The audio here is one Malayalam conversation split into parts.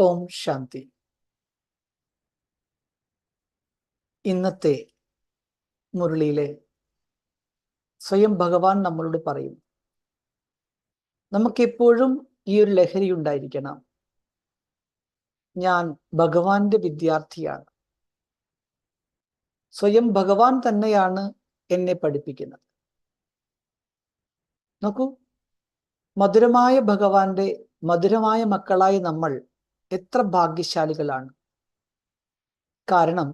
ഓം ശാന്തി. ഇന്നത്തെ മുരളിയിലെ സ്വയം ഭഗവാൻ നമ്മളോട് പറയും നമുക്കെപ്പോഴും ഈ ഒരു ലഹരി ഉണ്ടായിരിക്കണം. ഞാൻ ഭഗവാന്റെ വിദ്യാർത്ഥിയാണ്. സ്വയം ഭഗവാൻ തന്നെയാണ് എന്നെ പഠിപ്പിക്കുന്നത്. നോക്കൂ മധുരമായ ഭഗവാന്റെ മധുരമായ മക്കളായി നമ്മൾ എത്ര ഭാഗ്യശാലികളാണ്. കാരണം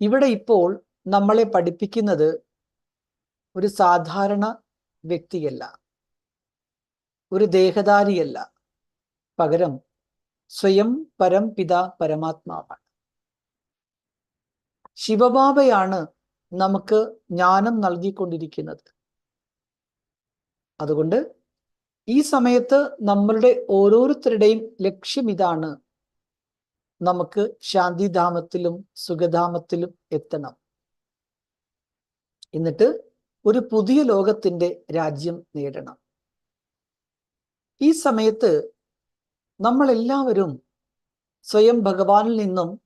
ഇവിടെ ഇപ്പോൾ നമ്മളെ പഠിപ്പിക്കുന്നത് ഒരു സാധാരണ വ്യക്തിയല്ല. ഒരു ദേഹധാരിയല്ല. പകരം സ്വയം പരം പിത പരമാത്മാവാണ്. ശിവബാബയാണ് നമുക്ക് ജ്ഞാനം നൽകിക്കൊണ്ടിരിക്കുന്നത്. അതുകൊണ്ട് ഈ സമയത്ത് നമ്മളുടെ ഓരോരുത്തരുടെയും ലക്ഷ്യം ഇതാണ്. നമുക്ക് ശാന്തിധാമത്തിലും സുഖധാമത്തിലും എത്തണം. എന്നിട്ട് ഒരു പുതിയ ലോകത്തിന്റെ രാജ്യം നേടണം. ഈ സമയത്ത് നമ്മളെല്ലാവരും സ്വയം ഭഗവാനിൽ നിന്നും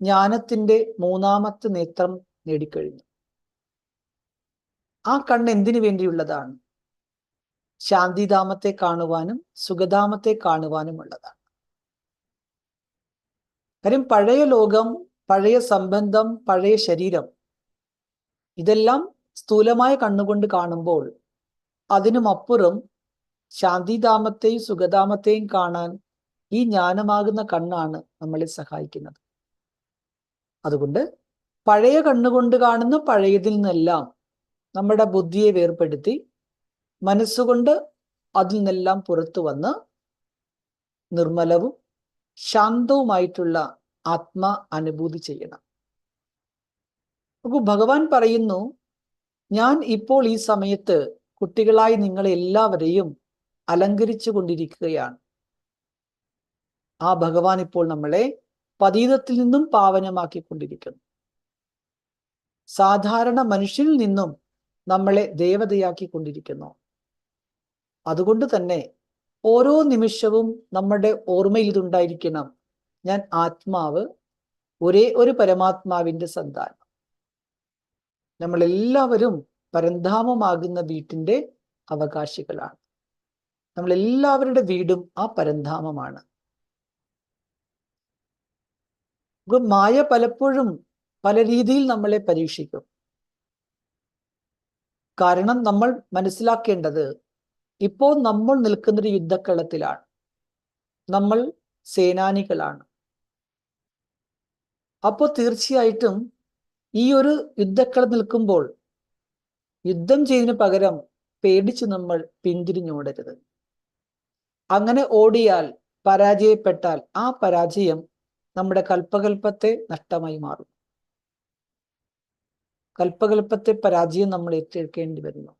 ജ്ഞാനത്തിന്റെ മൂന്നാമത്തെ നേത്രം നേടിക്കഴിഞ്ഞു. ആ കണ്ണ് എന്തിനു വേണ്ടിയുള്ളതാണ്? ശാന്തിധാമത്തെ കാണുവാനും സുഖധാമത്തെ കാണുവാനും ഉള്ളതാണ് കാര്യം പഴയ ലോകം പഴയ സംബന്ധം പഴയ ശരീരം ഇതെല്ലാം സ്ഥൂലമായ കണ്ണുകൊണ്ട് കാണുമ്പോൾ അതിനുമപ്പുറം ശാന്തിധാമത്തെയും സുഖധാമത്തെയും കാണാൻ ഈ ജ്ഞാനമാകുന്ന കണ്ണാണ് നമ്മളെ സഹായിക്കുന്നത്. അതുകൊണ്ട് പഴയ കണ്ണുകൊണ്ട് കാണുന്ന പഴയതിൽ നിന്നെല്ലാം നമ്മുടെ ബുദ്ധിയെ വേർപ്പെടുത്തി മനസ്സുകൊണ്ട് അതിൽ നിന്നെല്ലാം പുറത്തു വന്ന് നിർമ്മലവും ശാന്തവുമായിട്ടുള്ള ആത്മ അനുഭൂതി ചെയ്യണം. അപ്പോൾ ഭഗവാൻ പറയുന്നു ഞാൻ ഇപ്പോൾ ഈ സമയത്ത് കുട്ടികളായി നിങ്ങളെ എല്ലാവരെയും അലങ്കരിച്ചു കൊണ്ടിരിക്കുകയാണ്. ആ ഭഗവാൻ ഇപ്പോൾ നമ്മളെ പതീതത്തിൽ നിന്നും പാവനമാക്കിക്കൊണ്ടിരിക്കുന്നു. സാധാരണ മനുഷ്യനിൽ നിന്നും നമ്മളെ ദേവതയാക്കിക്കൊണ്ടിരിക്കുന്നു. അതുകൊണ്ട് തന്നെ ഓരോ നിമിഷവും നമ്മുടെ ഓർമ്മയിൽ ഇതുണ്ടായിരിക്കണം. ഞാൻ ആത്മാവ് ഒരേ ഒരു പരമാത്മാവിന്റെ സന്താനം. നമ്മളെല്ലാവരും പരന്ധാമമാകുന്ന വീട്ടിന്റെ അവകാശികളാണ്. നമ്മൾ എല്ലാവരുടെ വീടും ആ പരന്ധാമമാണ് മായ പലപ്പോഴും പല രീതിയിൽ നമ്മളെ പരീക്ഷിക്കും. കാരണം നമ്മൾ മനസ്സിലാക്കേണ്ടത് ഇപ്പോൾ നമ്മൾ നിൽക്കുന്നൊരു യുദ്ധക്കളത്തിലാണ്. നമ്മൾ സേനാനികളാണ്. അപ്പോൾ തീർച്ചയായിട്ടും ഈ ഒരു യുദ്ധക്കളം നിൽക്കുമ്പോൾ യുദ്ധം ചെയ്യുന്ന പകരം പേടിച്ച് നമ്മൾ പിന്തിരിഞ്ഞോടരുത്. അങ്ങനെ ഓടിയാൽ പരാജയപ്പെട്ടാൽ ആ പരാജയം നമ്മുടെ കൽപ്പകൽപ്പത്തെ നഷ്ടമായി മാറും. കൽപ്പകൽപ്പത്തെ പരാജയം നമ്മൾ ഏറ്റെടുക്കേണ്ടി വരുന്നു.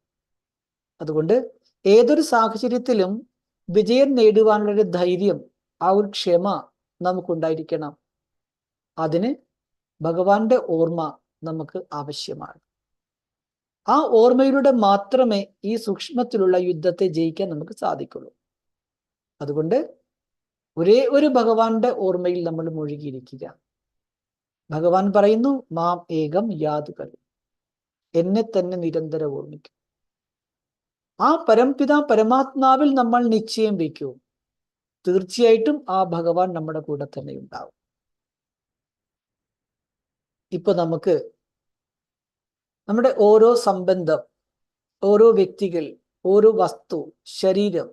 അതുകൊണ്ട് ഏതൊരു സാഹചര്യത്തിലും വിജയം നേടുവാനുള്ളൊരു ധൈര്യം ആ ഒരു ക്ഷമ നമുക്കുണ്ടായിരിക്കണം. അതിന് ഭഗവാന്റെ ഓർമ്മ നമുക്ക് ആവശ്യമാണ്. ആ ഓർമ്മയിലൂടെ മാത്രമേ ഈ സൂക്ഷ്മത്തിലുള്ള യുദ്ധത്തെ ജയിക്കാൻ നമുക്ക് സാധിക്കുള്ളൂ. അതുകൊണ്ട് ഒരേ ഒരു ഭഗവാന്റെ ഓർമ്മയിൽ നമ്മൾ മുഴുകിയിരിക്കുക. ഭഗവാൻ പറയുന്നു മാം ഏകം യാതുകൾ എന്നെ തന്നെ നിരന്തരം ഓർമ്മിക്കും. ആ പരംപിത പരമാത്മാവിൽ നമ്മൾ നിശ്ചയം വയ്ക്കൂ. തീർച്ചയായിട്ടും ആ ഭഗവാൻ നമ്മുടെ കൂടെ തന്നെ ഉണ്ടാവും. ഇപ്പൊ നമുക്ക് നമ്മുടെ ഓരോ സംബന്ധം ഓരോ വ്യക്തികൾ ഓരോ വസ്തു ശരീരം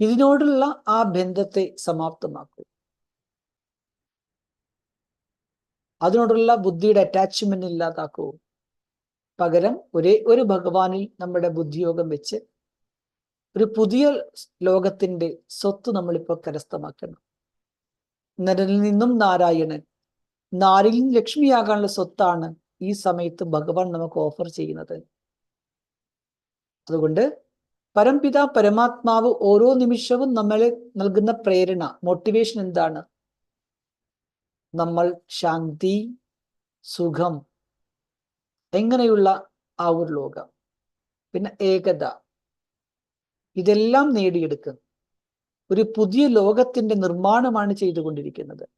ഇതിനോടുള്ള ആ ബന്ധത്തെ സമാപ്തമാക്കൂ. അതിനോടുള്ള ബുദ്ധിയുടെ അറ്റാച്ച്മെന്റ് ഇല്ലാതാക്കൂ. പകരം ഒരേ ഒരു ഭഗവാനിൽ നമ്മുടെ ബുദ്ധിയോഗം വെച്ച് ഒരു പുതിയ ലോകത്തിന്റെ സ്വത്ത് നമ്മളിപ്പോൾ കരസ്ഥമാക്കണം. നരനിൽ നിന്നും നാരായണൻ നാരിൽ ലക്ഷ്മിയാകാനുള്ള സ്വത്താണ് ഈ സമയത്ത് ഭഗവാൻ നമുക്ക് ഓഫർ ചെയ്യുന്നത്. അതുകൊണ്ട് പരംപിത പരമാത്മാവ് ഓരോ നിമിഷവും നമ്മളെ നൽകുന്ന പ്രേരണ മോട്ടിവേഷൻ എന്താണ്? നമ്മൾ ശാന്തി സുഖം എങ്ങനെയുള്ള ആ ഒരു ലോകം? പിന്നെ ഏകത. ഇതെല്ലാം നേടിയെടുക്കും ഒരു പുതിയ ലോകത്തിന്റെ നിർമ്മാണമാണ് ചെയ്തുകൊണ്ടിരിക്കുന്നത്.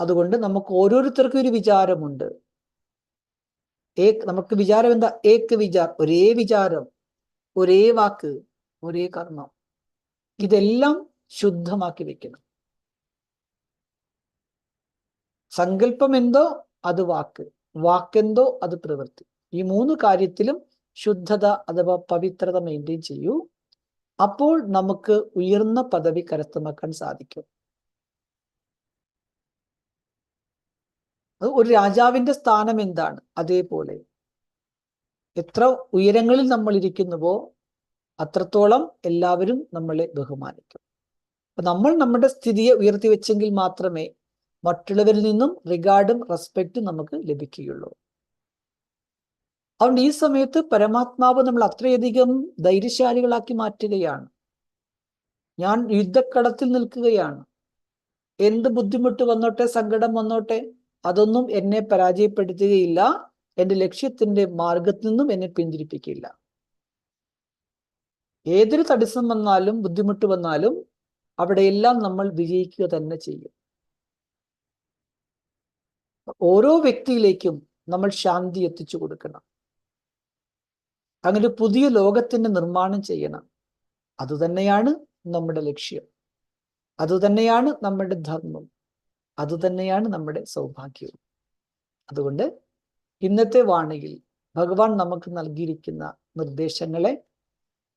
അതുകൊണ്ട് നമുക്ക് ഓരോരുത്തർക്കും ഒരു വിചാരമുണ്ട്. ഏക് നമുക്ക് വിചാരം എന്താ? ഏക്ക് വിചാർ ഒരേ വിചാരം ഒരേ വാക്ക് ഒരേ കർമ്മം. ഇതെല്ലാം ശുദ്ധമാക്കി വെക്കണം. സങ്കല്പം എന്തോ? അത് വാക്ക്. വാക്കെന്തോ അത് പ്രവൃത്തി. ഈ മൂന്ന് കാര്യത്തിലും ശുദ്ധത അഥവാ പവിത്രത മെയിന്റെയിൻ ചെയ്യൂ. അപ്പോൾ നമുക്ക് ഉയർന്ന പദവി കരസ്ഥമാക്കാൻ സാധിക്കും. അത് ഒരു രാജാവിന്റെ സ്ഥാനം എന്താണ്? അതേപോലെ എത്ര ഉയരങ്ങളിൽ നമ്മൾ ഇരിക്കുന്നുവോ അത്രത്തോളം എല്ലാവരും നമ്മളെ ബഹുമാനിക്കും. നമ്മൾ നമ്മുടെ സ്ഥിതിയെ ഉയർത്തി വെച്ചെങ്കിൽ മാത്രമേ മറ്റുള്ളവരിൽ നിന്നും റിഗാർഡും റെസ്പെക്റ്റും നമുക്ക് ലഭിക്കുകയുള്ളൂ. അതുകൊണ്ട് ഈ സമയത്ത് പരമാത്മാവ് നമ്മൾ അത്രയധികം ധൈര്യശാലികളാക്കി മാറ്റുകയാണ്. ഞാൻ യുദ്ധക്കടത്തിൽ നിൽക്കുകയാണ്. എന്ത് ബുദ്ധിമുട്ട് വന്നോട്ടെ സങ്കടം വന്നോട്ടെ അതൊന്നും എന്നെ പരാജയപ്പെടുത്തുകയില്ല. എന്റെ ലക്ഷ്യത്തിന്റെ മാർഗത്തിൽ നിന്നും എന്നെ പിന്തിരിപ്പിക്കില്ല ഏതൊരു തടസ്സം വന്നാലും ബുദ്ധിമുട്ട് വന്നാലും അവിടെയെല്ലാം നമ്മൾ വിജയിക്കുക തന്നെ ചെയ്യും. ഓരോ വ്യക്തിയിലേക്കും നമ്മൾ ശാന്തി എത്തിച്ചു കൊടുക്കണം. അങ്ങനെ പുതിയ ലോകത്തിന്റെ നിർമ്മാണം ചെയ്യണം. അതുതന്നെയാണ് നമ്മുടെ ലക്ഷ്യം. അതുതന്നെയാണ് നമ്മുടെ ധർമ്മം. അതുതന്നെയാണ് നമ്മുടെ സൗഭാഗ്യവും അതുകൊണ്ട് ഇന്നത്തെ വാണിയിൽ ഭഗവാൻ നമുക്ക് നൽകിയിരിക്കുന്ന നിർദ്ദേശങ്ങളെ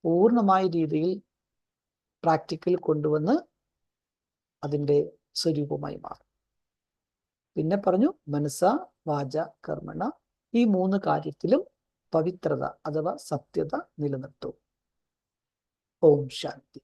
പൂർണമായ രീതിയിൽ പ്രാക്ടിക്കൽ കൊണ്ടുവന്ന് അതിന്റെ സ്വരൂപമായി മാറും. പിന്നെ പറഞ്ഞു മനസ്സ വാച കർമ്മണ ഈ മൂന്ന് കാര്യത്തിലും പവിത്രത അഥവാ സത്യത നിലനിർത്തും. ഓം ശാന്തി.